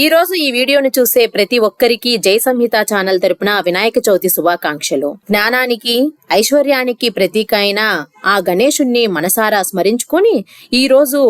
ఈ రోజు ఈ వీడియోను చూసే ప్రతి ఒక్కరికి జై సంహిత ఛానల్ తరపున వినాయక చవితి శుభాకాంక్షలు. జ్ఞానానికి ఐశ్వర్యానికి ప్రతీక అయిన ఆ గణేశుణ్ణి మనసారా స్మరించుకొని ఈ రోజు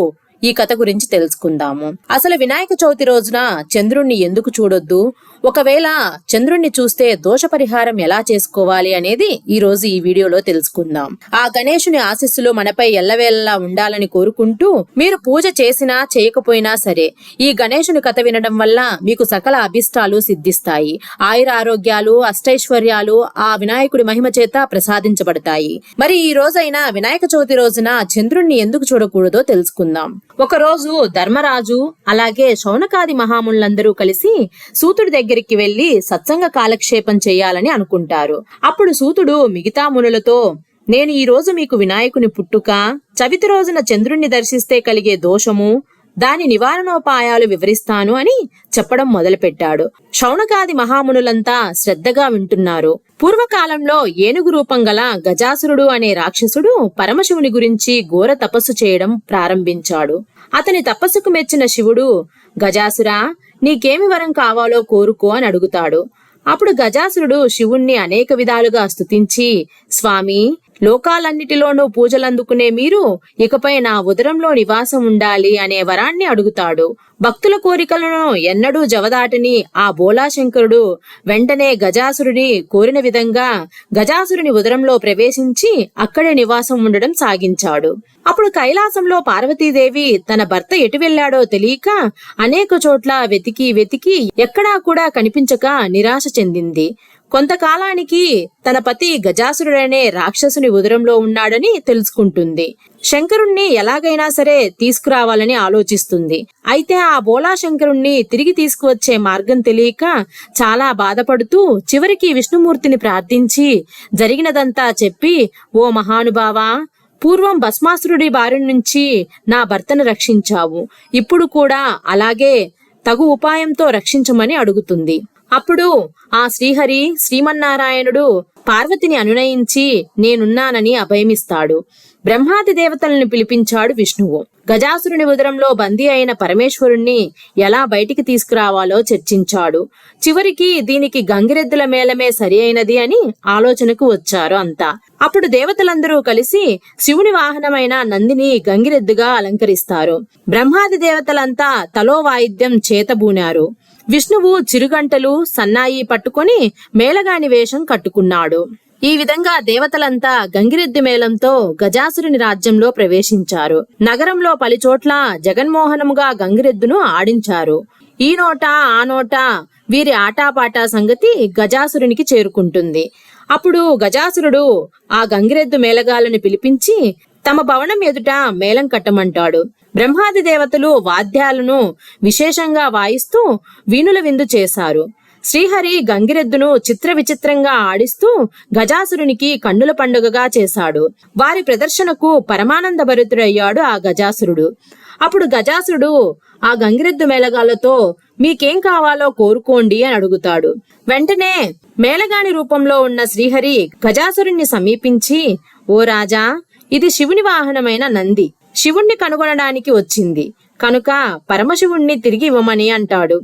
ఈ కథ గురించి తెలుసుకుందాము. అసలు వినాయక చవితి రోజున చంద్రుణ్ణి ఎందుకు చూడొద్దు? ఒకవేళ చంద్రుణ్ణి చూస్తే దోష పరిహారం ఎలా చేసుకోవాలి అనేది ఈ రోజు ఈ వీడియోలో తెలుసుకుందాం. ఆ గణేశుని ఆశీస్సులు మనపై ఎల్లవేళలా ఉండాలని కోరుకుంటూ మీరు పూజ చేసినా చేయకపోయినా సరే ఈ గణేశుని కథ వినడం వల్ల మీకు సకల అభిష్టాలు సిద్ధిస్తాయి. ఆయుర ఆరోగ్యాలు అష్టైశ్వర్యాలు ఆ వినాయకుడి మహిమ చేత ప్రసాదించబడతాయి. మరి ఈ రోజైన వినాయక చవితి రోజున చంద్రుణ్ణి ఎందుకు చూడకూడదో తెలుసుకుందాం. ఒక రోజు ధర్మరాజు అలాగే శౌనకాది మహాములందరూ కలిసి సూతుడి దగ్గరికి వెళ్ళి సత్సంగ కాలక్షేపం చేయాలని అనుకుంటారు. అప్పుడు సూతుడు మిగతా మునులతో నేను ఈ రోజు మీకు వినాయకుని పుట్టుక చవితి రోజున చంద్రుణ్ణి దర్శిస్తే కలిగే దోషము దాని నివారణోపాయాలు వివరిస్తాను అని చెప్పడం మొదలుపెట్టాడు. శౌనకాది మహామునులంతా శ్రద్ధగా వింటున్నారు. పూర్వకాలంలో ఏనుగు రూపం గల గజాసురుడు అనే రాక్షసుడు పరమశివుని గురించి ఘోర తపస్సు చేయడం ప్రారంభించాడు. అతని తపస్సుకు మెచ్చిన శివుడు గజాసురా నీకేమి వరం కావాలో కోరుకో అని అడుగుతాడు. అప్పుడు గజాసురుడు శివుణ్ణి అనేక విధాలుగా స్తుతించి స్వామి లోకాలన్నిటిలోనూ పూజలందుకునే మీరు ఇకపై నా ఉదరంలో నివాసం ఉండాలి అనే వరాన్ని అడుగుతాడు. భక్తుల కోరికలను ఎన్నడూ జవదాటని ఆ బోలాశంకరుడు వెంటనే గజాసురుని కోరిన విధంగా గజాసురుని ఉదరంలో ప్రవేశించి అక్కడే నివాసం ఉండడం సాగించాడు. అప్పుడు కైలాసంలో పార్వతీదేవి తన భర్త ఎటు వెళ్ళాడో తెలియక అనేక చోట్ల వెతికి వెతికి ఎక్కడా కూడా కనిపించక నిరాశ చెందింది. కొంతకాలానికి తన పతి గజాసురుడనే రాక్షసుని ఉదరంలో ఉన్నాడని తెలుసుకుంటుంది. శంకరుణ్ణి ఎలాగైనా సరే తీసుకురావాలని ఆలోచిస్తుంది. అయితే ఆ బోలా శంకరుణ్ణి తిరిగి తీసుకువచ్చే మార్గం తెలియక చాలా బాధపడుతూ చివరికి విష్ణుమూర్తిని ప్రార్థించి జరిగినదంతా చెప్పి ఓ మహానుభావా పూర్వం భస్మాసురుడి బారి నుంచి నా భర్తను రక్షించావు. ఇప్పుడు కూడా అలాగే తగు ఉపాయంతో రక్షించమని అడుగుతుంది. అప్పుడు ఆ శ్రీహరి శ్రీమన్నారాయణుడు పార్వతిని అనునయించి నేనున్నానని అభయమిస్తాడు. బ్రహ్మాది దేవతలను పిలిపించాడు విష్ణువు. గజాసురుని ఉదరంలో బందీ అయిన పరమేశ్వరుణ్ణి ఎలా బయటికి తీసుకురావాలో చర్చించాడు. చివరికి దీనికి గంగిరెద్దుల మేళమే సరి అయినది అని ఆలోచనకు వచ్చారు అంతా. అప్పుడు దేవతలందరూ కలిసి శివుని వాహనమైన నందిని గంగిరెద్దుగా అలంకరిస్తారు. బ్రహ్మాది దేవతలంతా తలో వాయిద్యం చేతబూనారు. విష్ణువు చిరుగంటలు సన్నాయి పట్టుకొని మేళగాని వేషం కట్టుకున్నాడు. ఈ విధంగా దేవతలంతా గంగిరెద్ది మేళంతో గజాసురుని రాజ్యంలో ప్రవేశించారు. నగరంలో పలుచోట్ల జగన్మోహనముగా గంగిరెద్దును ఆడించారు. ఈ నోట ఆ నోట వీరి ఆటాపాటా సంగతి గజాసురునికి చేరుకుంటుంది. అప్పుడు గజాసురుడు ఆ గంగిరెద్దు మేళగాలను పిలిపించి తమ భవనం ఎదుట మేళం కట్టమంటాడు. బ్రహ్మాది దేవతలు వాద్యాలను విశేషంగా వాయిస్తూ వీణుల విందు చేశారు. శ్రీహరి గంగిరెద్దును చిత్ర విచిత్రంగా ఆడిస్తూ గజాసురునికి కన్నుల పండుగగా చేశాడు. వారి ప్రదర్శనకు పరమానంద భరితుడయ్యాడు ఆ గజాసురుడు. అప్పుడు గజాసురుడు ఆ గంగిరెద్దు మేళగాలతో మీకేం కావాలో కోరుకోండి అని అడుగుతాడు. వెంటనే మేళగాని రూపంలో ఉన్న శ్రీహరి గజాసురుణ్ణి సమీపించి ఓ రాజా ఇది శివుని వాహనమైన నంది. శివుణ్ణి కనుగొనడానికి వచ్చింది. కనుక పరమశివుణ్ణి తిరిగి ఇవ్వమని అంటాడు.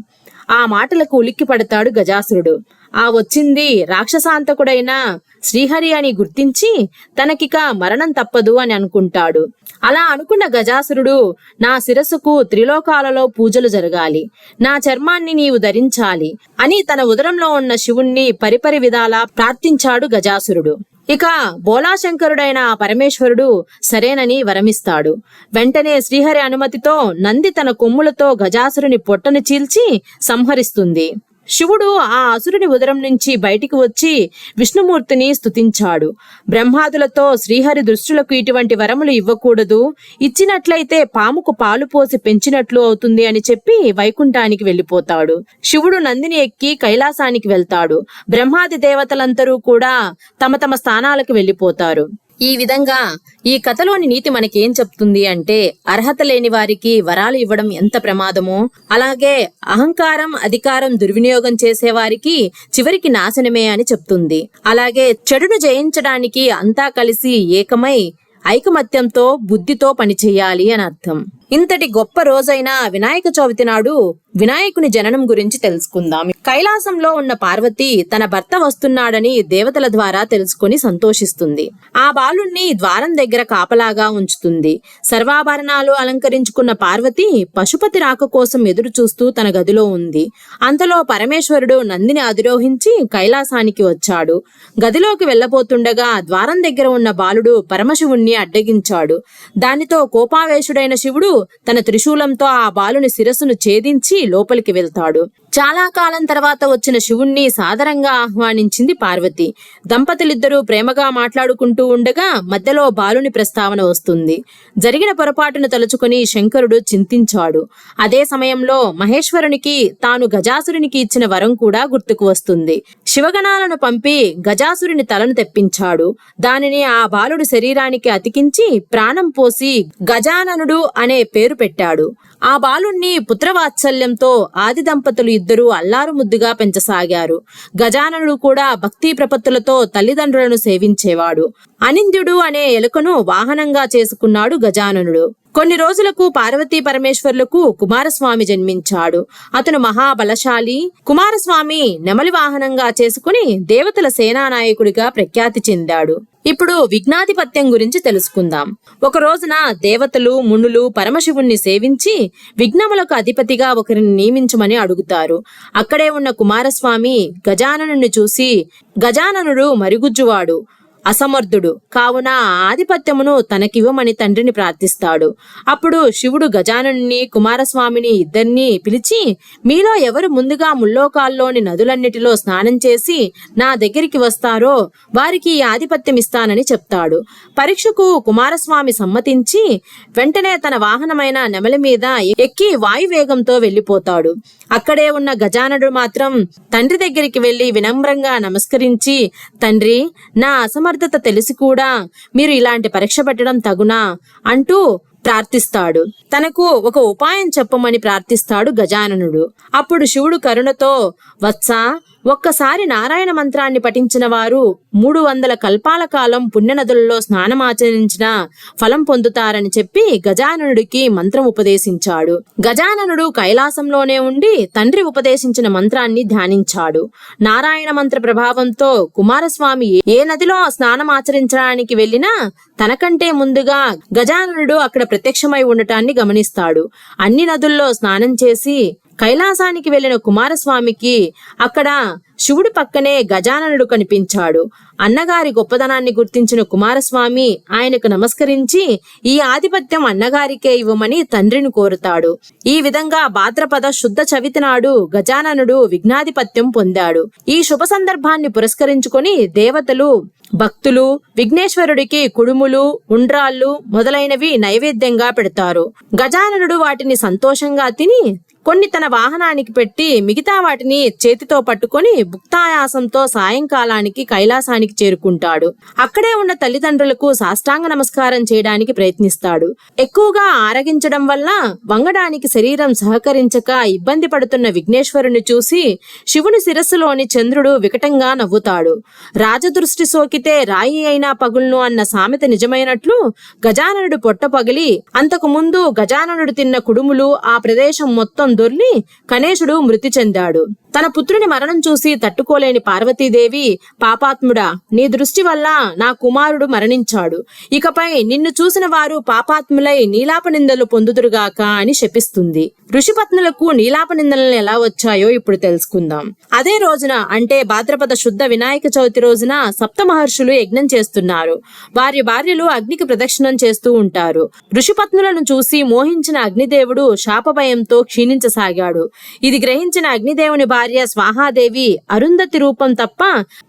ఆ మాటలకు ఉలిక్కి పడతాడు గజాసురుడు. ఆ వచ్చింది రాక్షసాంతకుడైన శ్రీహరి అని గుర్తించి తనకిక మరణం తప్పదు అని అనుకుంటాడు. అలా అనుకున్న గజాసురుడు నా శిరస్సుకు త్రిలోకాలలో పూజలు జరగాలి. నా చర్మాన్ని నీవు ధరించాలి అని తన ఉదరంలో ఉన్న శివుణ్ణి పరిపరి విధాలా ప్రార్థించాడు గజాసురుడు. ఇక బోలాశంకరుడైన పరమేశ్వరుడు సరేనని వరమిస్తాడు. వెంటనే శ్రీహరి అనుమతితో నంది తన కొమ్ములతో గజాసురుని పొట్టను చీల్చి సంహరిస్తుంది. శివుడు ఆ అసురుని ఉదరం నుంచి బయటికి వచ్చి విష్ణుమూర్తిని స్తుతించాడు. బ్రహ్మాదులతో శ్రీహరి దృష్టులకు ఇటువంటి వరములు ఇవ్వకూడదు. ఇచ్చినట్లయితే పాముకు పాలు పోసి పెంచినట్లు అవుతుంది అని చెప్పి వైకుంఠానికి వెళ్ళిపోతాడు. శివుడు నందిని ఎక్కి కైలాసానికి వెళ్తాడు. బ్రహ్మాది దేవతలందరూ కూడా తమ తమ స్థానాలకు వెళ్ళిపోతారు. ఈ విధంగా ఈ కథలోని నీతి మనకేం చెప్తుంది అంటే అర్హత లేని వారికి వరాలు ఇవ్వడం ఎంత ప్రమాదమో అలాగే అహంకారం అధికారం దుర్వినియోగం చేసే వారికి చివరికి నాశనమే అని చెప్తుంది. అలాగే చెడును జయించడానికి అంతా కలిసి ఏకమై ఐకమత్యంతో బుద్ధితో పనిచేయాలి అని అర్థం. ఇంతటి గొప్ప రోజైన వినాయక చవితి నాడు వినాయకుని జననం గురించి తెలుసుకుందాం. కైలాసంలో ఉన్న పార్వతి తన భర్త వస్తున్నాడని దేవతల ద్వారా తెలుసుకుని సంతోషిస్తుంది. ఆ బాలుణ్ణి ద్వారం దగ్గర కాపలాగా ఉంచుతుంది. సర్వాభరణాలు అలంకరించుకున్న పార్వతి పశుపతి రాక కోసం ఎదురు చూస్తూ తన గదిలో ఉంది. అంతలో పరమేశ్వరుడు నందిని అధిరోహించి కైలాసానికి వచ్చాడు. గదిలోకి వెళ్ళబోతుండగా ద్వారం దగ్గర ఉన్న బాలుడు పరమశివుణ్ణి అడ్డగించాడు. దానితో కోపావేశుడైన శివుడు తన త్రిశూలంతో ఆ బాలుని శిరస్సును ఛేదించి లోపలికి వెళ్తాడు. చాలా కాలం తర్వాత వచ్చిన శివుణ్ణి సాదరంగా ఆహ్వానించింది పార్వతి. దంపతులిద్దరూ ప్రేమగా మాట్లాడుకుంటూ ఉండగా మధ్యలో బాలుని ప్రస్తావన వస్తుంది. జరిగిన పొరపాటును తలుచుకుని శంకరుడు చింతించాడు. అదే సమయంలో మహేశ్వరునికి తాను గజాసురునికి ఇచ్చిన వరం కూడా గుర్తుకు వస్తుంది. శివగణాలను పంపి గజాసురుని తలను తెప్పించాడు. దానిని ఆ బాలుడి శరీరానికి అతికించి ప్రాణం పోసి గజాననుడు అనే పేరు పెట్టాడు. ఆ బాలుణ్ణి పుత్రవాత్సల్యంతో ఆది దంపతులు ఇద్దరూ అల్లారు ముద్దుగా పెంచసాగారు. గజాననుడు కూడా భక్తి ప్రపత్తులతో తల్లిదండ్రులను సేవించేవాడు. అనింద్యుడు అనే ఎలుకను వాహనంగా చేసుకున్నాడు గజాననుడు. కొన్ని రోజులకు పార్వతీ పరమేశ్వర్లకు కుమారస్వామి జన్మించాడు. అతను మహాబలశాలి. కుమారస్వామి నెమలి వాహనంగా చేసుకుని దేవతల సేనానాయకుడిగా ప్రఖ్యాతి చెందాడు. ఇప్పుడు విఘ్నాధిపత్యం గురించి తెలుసుకుందాం. ఒక రోజున దేవతలు మునులు పరమశివుణ్ణి సేవించి విఘ్నములకు అధిపతిగా ఒకరిని నియమించమని అడుగుతారు. అక్కడే ఉన్న కుమారస్వామి గజాననుని చూసి గజాననుడు మరుగుజ్జువాడు. అసమర్థుడు. కావున ఆధిపత్యమును తనకివ్వమని తండ్రిని ప్రార్థిస్తాడు. అప్పుడు శివుడు గజానుని కుమారస్వామిని ఇద్దరినీ పిలిచి మీలో ఎవరు ముందుగా ముల్లోకాల్లోని నదులన్నిటిలో స్నానం చేసి నా దగ్గరికి వస్తారో వారికి ఆధిపత్యం ఇస్తానని చెప్తాడు. పరీక్షకు కుమారస్వామి సమ్మతించి వెంటనే తన వాహనమైన నెమలి మీద ఎక్కి వాయువేగంతో వెళ్ళిపోతాడు అక్కడే ఉన్న గజానుడు మాత్రం తండ్రి దగ్గరికి వెళ్ళి వినమ్రంగా నమస్కరించి తండ్రి నా అసమర్థత తెలిసి కూడా మీరు ఇలాంటి పరీక్ష పెట్టడం తగునా అంటూ ప్రార్థిస్తాడు. తనకు ఒక ఉపాయం చెప్పమని ప్రార్థిస్తాడు గజాననుడు. అప్పుడు శివుడు కరుణతో వత్సా ఒక్కసారి నారాయణ మంత్రాన్ని పఠించిన వారు మూడు వందల కల్పాల కాలం పుణ్యనదుల్లో స్నానమాచరించిన ఫలం పొందుతారని చెప్పి గజాననుడికి మంత్రం ఉపదేశించాడు. గజాననుడు కైలాసంలోనే ఉండి తండ్రి ఉపదేశించిన మంత్రాన్ని ధ్యానించాడు. నారాయణ మంత్ర ప్రభావంతో కుమారస్వామి ఏ నదిలో స్నానమాచరించడానికి వెళ్ళినా తనకంటే ముందుగా గజాననుడు అక్కడ ప్రత్యక్షమై ఉండటాన్ని గమనిస్తాడు. అన్ని నదుల్లో స్నానం చేసి కైలాసానికి వెళ్ళిన కుమారస్వామికి అక్కడ శివుడి పక్కనే గజాననుడు కనిపించాడు. అన్నగారి గొప్పదనాన్ని గుర్తించిన కుమారస్వామి ఆయనకు నమస్కరించి ఈ ఆధిపత్యం అన్నగారికే ఇవ్వమని తండ్రిని కోరుతాడు. ఈ విధంగా భాద్రపద శుద్ధ చవితి నాడు గజాననుడు విఘ్నాధిపత్యం పొందాడు. ఈ శుభ సందర్భాన్ని పురస్కరించుకొని దేవతలు భక్తులు విఘ్నేశ్వరుడికి కుడుములు ఉండ్రాళ్ళు మొదలైనవి నైవేద్యంగా పెడతారు. గజాననుడు వాటిని సంతోషంగా తిని కొన్ని తన వాహనానికి పెట్టి మిగతా వాటిని చేతితో పట్టుకొని భుక్తాయాసంతో సాయంకాలానికి కైలాసానికి చేరుకుంటాడు. అక్కడే ఉన్న తల్లిదండ్రులకు సాష్టాంగ నమస్కారం చేయడానికి ప్రయత్నిస్తాడు. ఎక్కువగా ఆరగించడం వల్ల వంగడానికి శరీరం సహకరించక ఇబ్బంది పడుతున్న విఘ్నేశ్వరుని చూసి శివుని శిరస్సులోని చంద్రుడు వికటంగా నవ్వుతాడు. రాజదృష్టి సోకితే రాయి అయినా పగుల్ను అన్న సామెత నిజమైనట్లు గజాననుడు పొట్ట పగిలి అంతకు ముందు గజాననుడు తిన్న కుడుములు ఆ ప్రదేశం మొత్తం దొర్లి కణేశుడు మృతి చెందాడు. తన పుత్రుని మరణం చూసి తట్టుకోలేని పార్వతీదేవి పాపాత్ముడా నీ దృష్టి వల్ల నా కుమారుడు మరణించాడు. ఇకపై నిన్ను చూసిన వారు పాపాత్ములై నీలాప నిందలు పొందుదురుగాక అని శపిస్తుంది. ఋషిపత్నులకు నీలాప నిందలను ఎలా వచ్చాయో ఇప్పుడు తెలుసుకుందాం. అదే రోజున అంటే భాద్రపద శుద్ధ వినాయక చవితి రోజున సప్త మహర్షులు యజ్ఞం చేస్తున్నారు. వారి భార్యలు అగ్నికి ప్రదక్షిణం చేస్తూ ఉంటారు. ఋషిపత్నులను చూసి మోహించిన అగ్నిదేవుడు శాపభయంతో క్షీణించసాగాడు ఇది గ్రహించిన అగ్నిదేవుని భార్య స్వాహాదేవి అరుంధతి రూపం తప్ప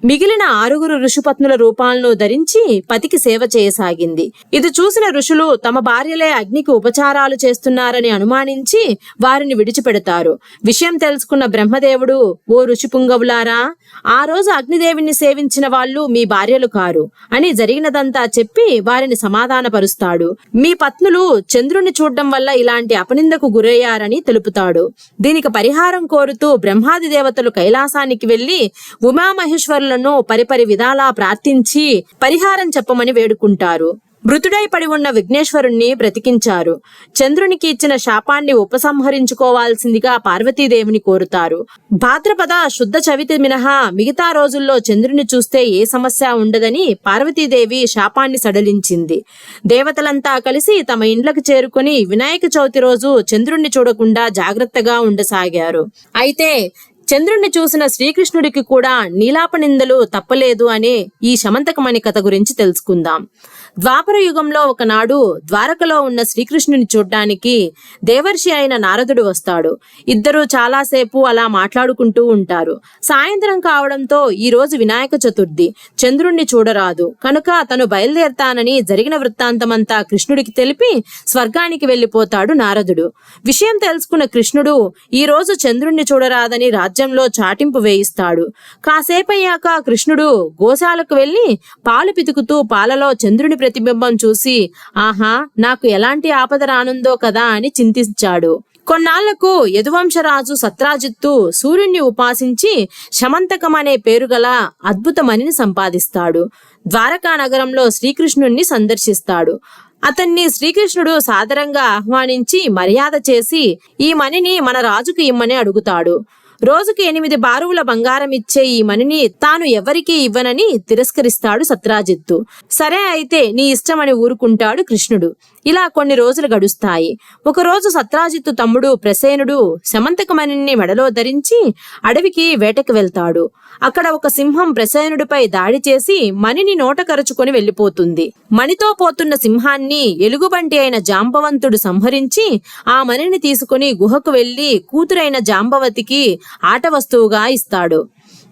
మిగిలిన ఆరుగురు ఋషిపత్నుల రూపాలను ధరించి పతికి సేవ చేయసాగింది. ఇది చూసిన ఋషులు తమ భార్యలే అగ్నికి ఉపచారాలు చేస్తున్నారని అనుమానించి వారిని విడిచిపెడతారు. విషయం తెలుసుకున్న బ్రహ్మదేవుడు ఓ ఋషి పుంగవులారా ఆ రోజు అగ్నిదేవిని సేవించిన వాళ్ళు మీ భార్యలు కారు అని జరిగినదంతా చెప్పి వారిని సమాధానపరుస్తాడు. మీ పత్నులు చంద్రుని చూడడం వల్ల ఇలాంటి అపనిందకు గురయ్యారని తెలుపుతాడు. దీనికి పరిహారం కోరుతూ బ్రహ్మాది దేవతలు కైలాసానికి వెళ్ళి ఉమామహేశ్వరులను పరిపరి విధాలా ప్రార్థించి పరిహారం చెప్పమని వేడుకుంటారు. మృతుడై పడి ఉన్న విఘ్నేశ్వరుణ్ణి బ్రతికించారు. చంద్రునికి ఇచ్చిన శాపాన్ని ఉపసంహరించుకోవాల్సిందిగా పార్వతీదేవిని కోరుతారు. భాద్రపద శుద్ధ చవితి మినహా మిగతా రోజుల్లో చంద్రుని చూస్తే ఏ సమస్య ఉండదని పార్వతీదేవి శాపాన్ని సడలించింది. దేవతలంతా కలిసి తమ ఇండ్లకు చేరుకుని వినాయక చవితి రోజు చంద్రుణ్ణి చూడకుండా జాగ్రత్తగా ఉండసాగారు. అయితే చంద్రుణ్ణి చూసిన శ్రీకృష్ణుడికి కూడా నీలాప నిందలు తప్పలేదు అనే ఈ శమంతకమణి కథ గురించి తెలుసుకుందాం. ద్వాపర యుగంలో ఒకనాడు ద్వారకలో ఉన్న శ్రీకృష్ణుని చూడ్డానికి దేవర్షి అయిన నారదుడు వస్తాడు. ఇద్దరు చాలాసేపు అలా మాట్లాడుకుంటూ ఉంటారు. సాయంత్రం కావడంతో ఈ రోజు వినాయక చతుర్థి. చంద్రుణ్ణి చూడరాదు. కనుక తను బయలుదేరతానని జరిగిన వృత్తాంతమంతా కృష్ణుడికి తెలిపి స్వర్గానికి వెళ్ళిపోతాడు నారదుడు. విషయం తెలుసుకున్న కృష్ణుడు ఈ రోజు చంద్రుణ్ణి చూడరాదని రాజ్యంలో చాటింపు వేయిస్తాడు. కాసేపయ్యాక కృష్ణుడు గోశాలకు వెళ్ళి పాలు పితుకుతూ పాలలో చంద్రుని ప్రతిబింబం చూసి ఆహా నాకు ఎలాంటి ఆపద రానుందో కదా అని చింతించాడు. కొన్నాళ్ళకు యదువంశరాజు సత్రాజిత్తు సూర్యుణ్ణి ఉపాసించి శమంతకం అనే పేరు గల అద్భుత మణిని సంపాదిస్తాడు. ద్వారకా నగరంలో శ్రీకృష్ణుణ్ణి సందర్శిస్తాడు. అతన్ని శ్రీకృష్ణుడు సాదరంగా ఆహ్వానించి మర్యాద చేసి ఈ మణిని మన రాజుకు ఇమ్మని అడుగుతాడు. రోజుకి ఎనిమిది బారువుల బంగారం ఇచ్చే ఈ మణిని తాను ఎవరికీ ఇవ్వనని తిరస్కరిస్తాడు సత్రాజిత్తు. సరే అయితే నీ ఇష్టమని ఊరుకుంటాడు కృష్ణుడు. ఇలా కొన్ని రోజులు గడుస్తాయి. ఒకరోజు సత్రాజిత్తు తమ్ముడు ప్రసేనుడు శమంతకమణిని మెడలో ధరించి అడవికి వేటకు వెళ్తాడు. అక్కడ ఒక సింహం ప్రసేనుడిపై దాడి చేసి మణిని నోట కరుచుకొని వెళ్ళిపోతుంది మణితో పోతున్న సింహాన్ని ఎలుగుబంటి అయిన జాంబవంతుడు సంహరించి ఆ మణిని తీసుకుని గుహకు వెళ్ళి కూతురైన జాంబవతికి ఆట వస్తువుగా ఇస్తాడు.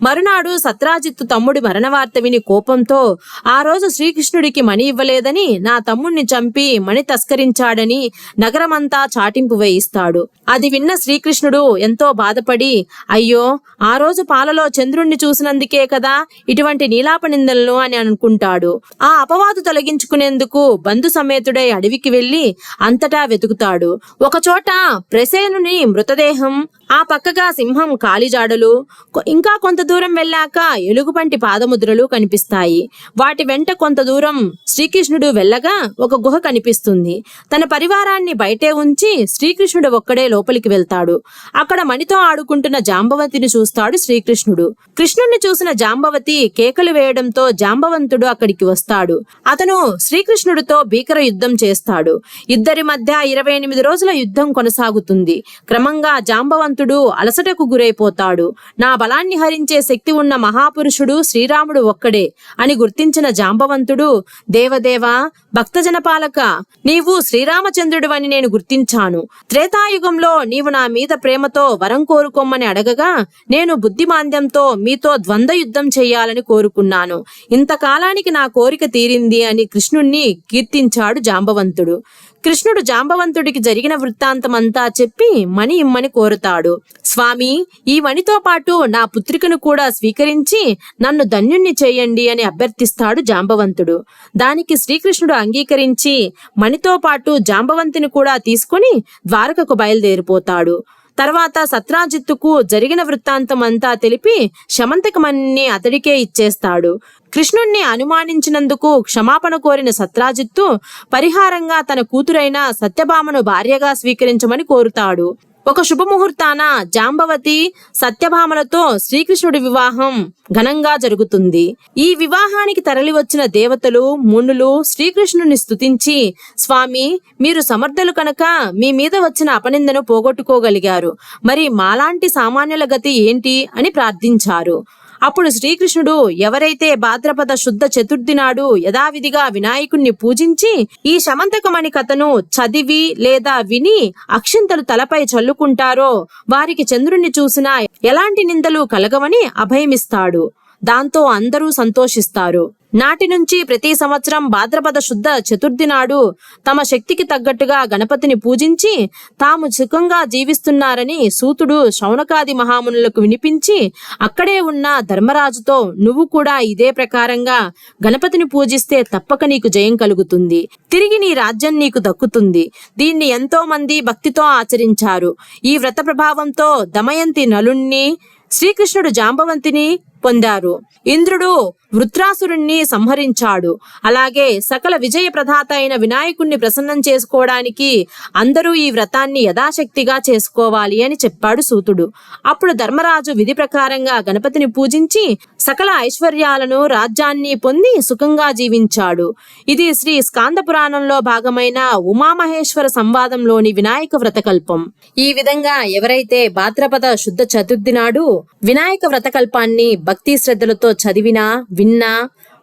మరునాడు సత్రాజిత్తు తమ్ముడి మరణ వార్త విని కోపంతో ఆ రోజు శ్రీకృష్ణుడికి మణి ఇవ్వలేదని నా తమ్ముణ్ణి చంపి మణి తస్కరించాడని నగరమంతా చాటింపు వేయిస్తాడు. అది విన్న శ్రీకృష్ణుడు ఎంతో బాధపడి అయ్యో ఆ రోజు పాలలో చంద్రుణ్ణి చూసినందుకే కదా ఇటువంటి నీలాప నిందలను అని అనుకుంటాడు. ఆ అపవాదు తొలగించుకునేందుకు బంధు సమేతుడై అడవికి వెళ్ళి అంతటా వెతుకుతాడు. ఒకచోట ప్రసేనుని మృతదేహం ఆ పక్కగా సింహం కాలిజాడలు ఇంకా కొంత దూరం వెళ్ళాక ఎలుగుబంటి పాదముద్రలు కనిపిస్తాయి. వాటి వెంట కొంత దూరం శ్రీకృష్ణుడు వెళ్ళగా ఒక గుహ కనిపిస్తుంది. తన పరివారాన్ని బయటే ఉంచి శ్రీకృష్ణుడు ఒక్కడే లోపలికి వెళ్తాడు. అక్కడ మణితో ఆడుకుంటున్న జాంబవతిని చూస్తాడు శ్రీకృష్ణుడు. కృష్ణుణ్ణి చూసిన జాంబవతి కేకలు వేయడంతో జాంబవంతుడు అక్కడికి వస్తాడు. అతను శ్రీకృష్ణుడితో భీకర యుద్ధం చేస్తాడు. ఇద్దరి మధ్య ఇరవై ఎనిమిది రోజుల యుద్ధం కొనసాగుతుంది. క్రమంగా జాంబవంతుడు అలసటకు గురైపోతాడు. నా బలాన్ని హరించే శక్తి ఉన్న మహాపురుషుడు శ్రీరాముడు ఒక్కడే అని గుర్తించిన జాంబవంతుడు దేవదేవా భక్తజన పాలక నీవు శ్రీరామచంద్రుడు అని నేను గుర్తించాను. త్రేతాయుగంలో నీవు నా మీద ప్రేమతో వరం కోరుకోమని అడగగా నేను బుద్ధిమాంద్యంతో మీతో ద్వంద్వ యుద్ధం చేయాలని కోరుకున్నాను. ఇంతకాలానికి నా కోరిక తీరింది అని కృష్ణుణ్ణి కీర్తించాడు జాంబవంతుడు. కృష్ణుడు జాంబవంతుడికి జరిగిన వృత్తాంతమంతా చెప్పి మణి ఇమ్మని కోరుతాడు. స్వామి ఈ మణితో పాటు నా పుత్రికను కూడా స్వీకరించి నన్ను ధన్యుణ్ణి చేయండి అని అభ్యర్థిస్తాడు జాంబవంతుడు. దానికి శ్రీకృష్ణుడు అంగీకరించి మణితో పాటు జాంబవంతిని కూడా తీసుకుని ద్వారకకు బయలుదేరిపోతాడు. తర్వాత సత్రాజిత్తుకు జరిగిన వృత్తాంతం అంతా తెలిపి శమంతకమన్ని అతడికే ఇచ్చేస్తాడు. కృష్ణుణ్ణి అనుమానించినందుకు క్షమాపణ కోరిన సత్రాజిత్తు పరిహారంగా తన కూతురైన సత్యభామను భార్యగా స్వీకరించమని కోరుతాడు. ఒక శుభముహూర్తాన జాంబవతి సత్యభామలతో శ్రీకృష్ణుడి వివాహం ఘనంగా జరుగుతుంది. ఈ వివాహానికి తరలివచ్చిన దేవతలు మునులు శ్రీకృష్ణుని స్తుతించి స్వామి మీరు సమర్థులు కనుక మీ మీద వచ్చిన అపనిందను పోగొట్టుకోగలిగారు. మరి మాలాంటి సామాన్యుల గతి ఏంటి? అని ప్రార్థించారు. అప్పుడు శ్రీకృష్ణుడు ఎవరైతే భాద్రపద శుద్ధ చతుర్థి నాడు యథావిధిగా వినాయకుణ్ణి పూజించి ఈ శమంతకమణి కథను చదివి లేదా విని అక్షింతలు తలపై చల్లుకుంటారో వారికి చంద్రుణ్ణి చూసినా ఎలాంటి నిందలు కలగవని అభయమిస్తాడు. దాంతో అందరూ సంతోషిస్తారు. నాటి నుంచి ప్రతి సంవత్సరం భాద్రపద శుద్ధ చతుర్థి నాడు తమ శక్తికి తగ్గట్టుగా గణపతిని పూజించి తాము సుఖంగా జీవిస్తున్నారని సూతుడు శౌనకాది మహామునులకు వినిపించి అక్కడే ఉన్న ధర్మరాజుతో నువ్వు కూడా ఇదే ప్రకారంగా గణపతిని పూజిస్తే తప్పక నీకు జయం కలుగుతుంది. తిరిగి నీ రాజ్యం నీకు దక్కుతుంది. దీన్ని ఎంతో మంది భక్తితో ఆచరించారు. ఈ వ్రత ప్రభావంతో దమయంతి నలుణ్ణి శ్రీకృష్ణుడు జాంబవంతిని పొందారు. ఇంద్రుడు వృత్రాసురుణ్ణి సంహరించాడు. అలాగే సకల విజయ ప్రదాత అయిన వినాయకుణ్ణి ప్రసన్నం చేసుకోవడానికి అందరూ ఈ వ్రతాన్ని యథాశక్తిగా చేసుకోవాలి అని చెప్పాడు సూతుడు. అప్పుడు ధర్మరాజు విధి ప్రకారంగా గణపతిని పూజించి సకల ఐశ్వర్యాలను రాజ్యాన్ని పొంది సుఖంగా జీవించాడు. ఇది శ్రీ స్కాంద పురాణంలో భాగమైన ఉమామహేశ్వర సంవాదంలోని వినాయక వ్రతకల్పం ఈ విధంగా ఎవరైతే భాద్రపద శుద్ధ చతుర్థి నాడు వినాయక వ్రతకల్పాన్ని భక్తి శ్రద్ధలతో చదివినా విన్నా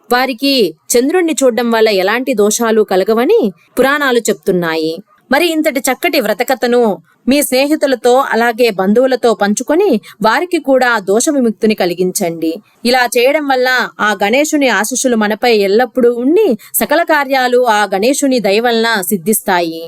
వారికి చంద్రుణ్ణి చూడడం వల్ల ఎలాంటి దోషాలు కలగవని పురాణాలు చెప్తున్నాయి. మరి ఇంతటి చక్కటి వ్రతకథను మీ స్నేహితులతో అలాగే బంధువులతో పంచుకొని వారికి కూడా దోష విముక్తిని కలిగించండి. ఇలా చేయడం వల్ల ఆ గణేశుని ఆశీస్సులు మనపై ఎల్లప్పుడూ ఉండి సకల కార్యాలు ఆ గణేశుని దయ వలన సిద్ధిస్తాయి.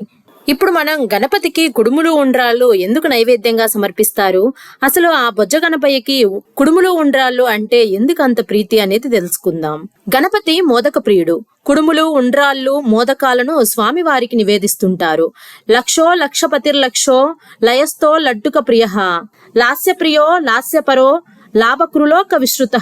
ఇప్పుడు మనం గణపతికి కుడుములు ఉండ్రాళ్ళు ఎందుకు నైవేద్యంగా సమర్పిస్తారు? అసలు ఆ బొజ్జ గణపయ్యకి కుడుములు ఉండ్రాళ్ళు అంటే ఎందుకు అంత ప్రీతి అనేది తెలుసుకుందాం. గణపతి మోదక ప్రియుడు. కుడుములు ఉండ్రాళ్ళు మోదకాలను స్వామివారికి నివేదిస్తుంటారు. లక్షో లక్షపతిర్లక్షో లయస్తో లడ్డుక ప్రియ. లాస్యప్రియో లాస్యపరో లాభకృలోక విశ్రుత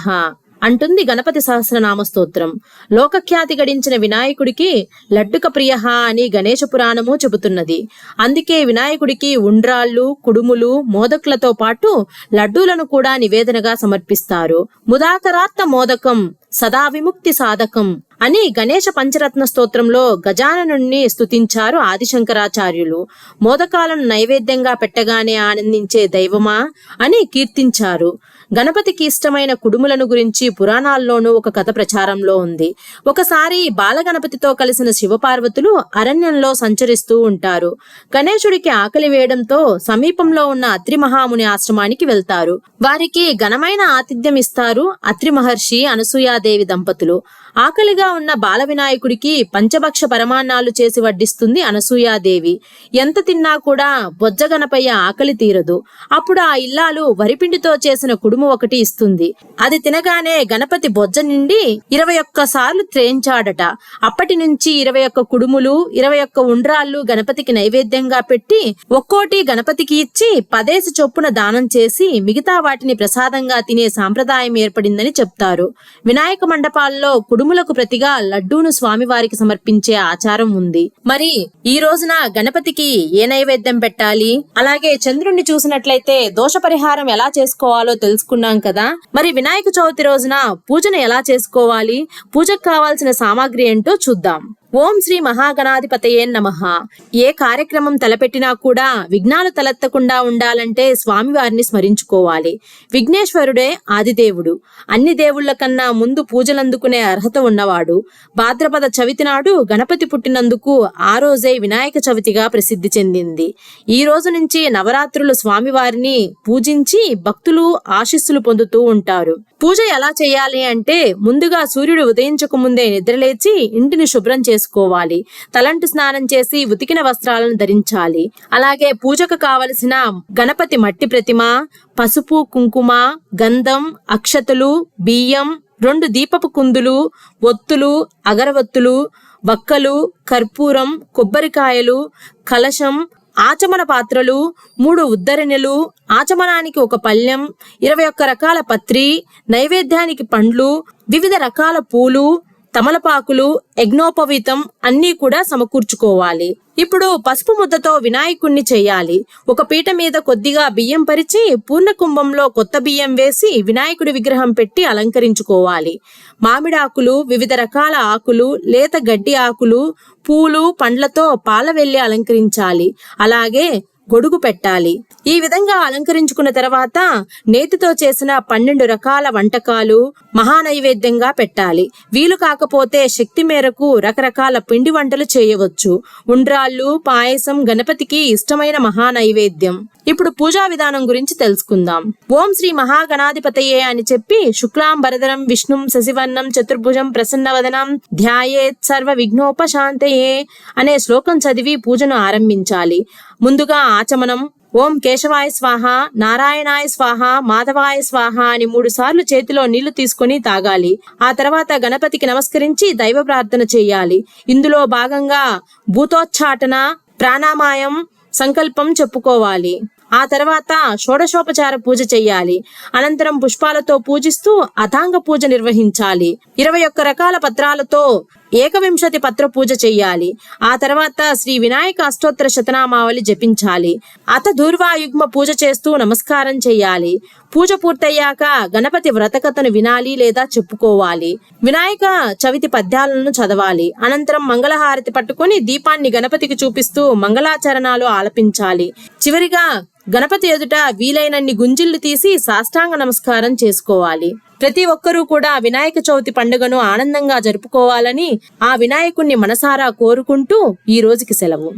అంటుంది గణపతి సహస్రనామ స్తోత్రం లోకఖ్యాతి గడించిన వినాయకుడికి లడ్డుక ప్రియహ అని గణేశ పురాణము చెబుతున్నది. అందుకే వినాయకుడికి ఉండ్రాళ్ళు కుడుములు మోదకులతో పాటు లడ్డూలను కూడా నివేదనగా సమర్పిస్తారు. ముదాకరాత్త మోదకం సదా విముక్తి సాధకం అని గణేశ పంచరత్న స్తోత్రంలో గజాననుణ్ణి స్తుతించారు ఆదిశంకరాచార్యులు. మోదకాలను నైవేద్యంగా పెట్టగానే ఆనందించే దైవమా అని కీర్తించారు. గణపతికి ఇష్టమైన కుడుములను గురించి పురాణాల్లోనూ ఒక కథ ప్రచారంలో ఉంది. ఒకసారి బాలగణపతితో కలిసిన శివపార్వతులు అరణ్యంలో సంచరిస్తూ ఉంటారు. గణేశుడికి ఆకలి వేయడంతో సమీపంలో ఉన్న అత్రి మహాముని ఆశ్రమానికి వెళ్తారు. వారికి ఘనమైన ఆతిథ్యం ఇస్తారు అత్రి మహర్షి అనసూయాదేవి దంపతులు. ఆకలిగా ఉన్న బాల వినాయకుడికి పంచభక్ష పరమాన్నాలు చేసి వడ్డిస్తుంది అనసూయాదేవి. ఎంత తిన్నా కూడా బొజ్జగనపయ్య ఆకలి తీరదు. అప్పుడు ఆ ఇల్లాలు వరిపిండితో చేసిన కుడుము ఒకటి ఇస్తుంది. అది తినగానే గణపతి బొజ్జ నిండి ఇరవై ఒక్క సార్లు త్రేయించాడట. అప్పటి నుంచి ఇరవై ఒక్క కుడుములు ఇరవై ఒక్క ఉండ్రాళ్ళు గణపతికి నైవేద్యంగా పెట్టి ఒక్కోటి గణపతికి ఇచ్చి పదేసి చొప్పున దానం చేసి మిగతా వాటిని ప్రసాదంగా తినే సాంప్రదాయం ఏర్పడిందని చెప్తారు. వినాయక మండపాల్లో కుడుములకు ప్రతిగా లడ్డూను స్వామివారికి సమర్పించే ఆచారం ఉంది. మరి ఈ రోజున గణపతికి ఏ నైవేద్యం పెట్టాలి? అలాగే చంద్రుణ్ణి చూసినట్లయితే దోష పరిహారం ఎలా చేసుకోవాలో తెలుసుకున్నాం కదా. మరి వినాయక చవితి రోజున పూజను ఎలా చేసుకోవాలి? పూజకు కావాల్సిన సామాగ్రి ఏంటో చూద్దాం. ఓం శ్రీ మహాగణాధిపతయే నమః. ఏ కార్యక్రమం తలపెట్టినా కూడా విఘ్నాలు తలెత్తకుండా ఉండాలంటే స్వామివారిని స్మరించుకోవాలి. విఘ్నేశ్వరుడే ఆదిదేవుడు. అన్ని దేవుళ్ళ కన్నా ముందు పూజలందుకునే అర్హత ఉన్నవాడు. భాద్రపద చవితి నాడు గణపతి పుట్టినందుకు ఆ రోజే వినాయక చవితిగా ప్రసిద్ధి చెందింది. ఈ రోజు నుంచి నవరాత్రులు స్వామివారిని పూజించి భక్తులు ఆశీస్సులు పొందుతూ ఉంటారు. పూజ ఎలా చేయాలి అంటే ముందుగా సూర్యుడు ఉదయించక ముందే నిద్రలేచి ఇంటిని శుభ్రం చేసుకోవాలి. తలంటు స్నానం చేసి ఉతికిన వస్త్రాలను ధరించాలి. అలాగే పూజకు కావలసిన గణపతి మట్టి ప్రతిమ పసుపు కుంకుమ గంధం అక్షతలు బియ్యం రెండు దీపపు కుందులు ఒత్తులు అగరవత్తులు వక్కలు కర్పూరం కొబ్బరికాయలు కలశం ఆచమన పాత్రలు మూడు ఉద్దరణలు ఆచమనానికి ఒక పళ్ళెం ఇరవై ఒక్క రకాల పత్రి నైవేద్యానికి పండ్లు వివిధ రకాల పూలు తమలపాకులు యజ్ఞోపవీతం అన్నీ కూడా సమకూర్చుకోవాలి. ఇప్పుడు పసుపు ముద్దతో వినాయకుణ్ణి చేయాలి. ఒక పీట మీద కొద్దిగా బియ్యం పరిచి పూర్ణ కుంభంలో కొత్త బియ్యం వేసి వినాయకుడి విగ్రహం పెట్టి అలంకరించుకోవాలి. మామిడాకులు వివిధ రకాల ఆకులు లేత గడ్డి ఆకులు పూలు పండ్లతో పాల వెళ్ళి అలంకరించాలి. అలాగే గొడుగు పెట్టాలి. ఈ విధంగా అలంకరించుకున్న తర్వాత నేతితో చేసిన పన్నెండు రకాల వంటకాలు మహానైవేద్యంగా పెట్టాలి. వీలు కాకపోతే శక్తి మేరకు రకరకాల పిండి వంటలు చేయవచ్చు. ఉండ్రాళ్ళు పాయసం గణపతికి ఇష్టమైన మహానైవేద్యం. ఇప్పుడు పూజా విధానం గురించి తెలుసుకుందాం. ఓం శ్రీ మహాగణాధిపతయే అని చెప్పి శుక్లాం భరదరం విష్ణుం శశివర్ణం చతుర్భుజం ప్రసన్నవదనం ధ్యాయేత్ సర్వ విఘ్నోపశాంతయే అనే శ్లోకం చదివి పూజను ఆరంభించాలి. ముందుగా ఆచమనం. ఓం కేశవాయ స్వాహ నారాయణాయ స్వాహ మాధవాయ స్వాహ అని మూడు సార్లు చేతిలో నీళ్ళు తీసుకొని తాగాలి. ఆ తర్వాత గణపతికి నమస్కరించి దైవ ప్రార్థన చేయాలి. ఇందులో భాగంగా భూతోచ్చాటన ప్రాణామాయం సంకల్పం చెప్పుకోవాలి. ఆ తర్వాత షోడశోపచార పూజ చెయ్యాలి. అనంతరం పుష్పాలతో పూజిస్తూ అథాంగ పూజ నిర్వహించాలి. ఇరవై ఒక్క రకాల పత్రాలతో ఏకవింశతి పత్ర పూజ చెయ్యాలి. ఆ తర్వాత శ్రీ వినాయక అష్టోత్తర శతనామావళి జపించాలి. అత దూర్వాయుగ్మ పూజ చేస్తూ నమస్కారం చెయ్యాలి. పూజ పూర్తయ్యాక గణపతి వ్రతకథను వినాలి లేదా చెప్పుకోవాలి. వినాయక చవితి పద్యాలను చదవాలి. అనంతరం మంగళహారతి పట్టుకొని దీపాన్ని గణపతికి చూపిస్తూ మంగళాచరణాలు ఆలపించాలి. చివరిగా గణపతి ఎదుట వీలైనన్ని గుంజిళ్ళు తీసి సాష్టాంగ నమస్కారం చేసుకోవాలి. ప్రతి ఒక్కరూ కూడా వినాయక చవితి పండుగను ఆనందంగా జరుపుకోవాలని ఆ వినాయకుణ్ణి మనసారా కోరుకుంటూ ఈ రోజుకి సెలవు.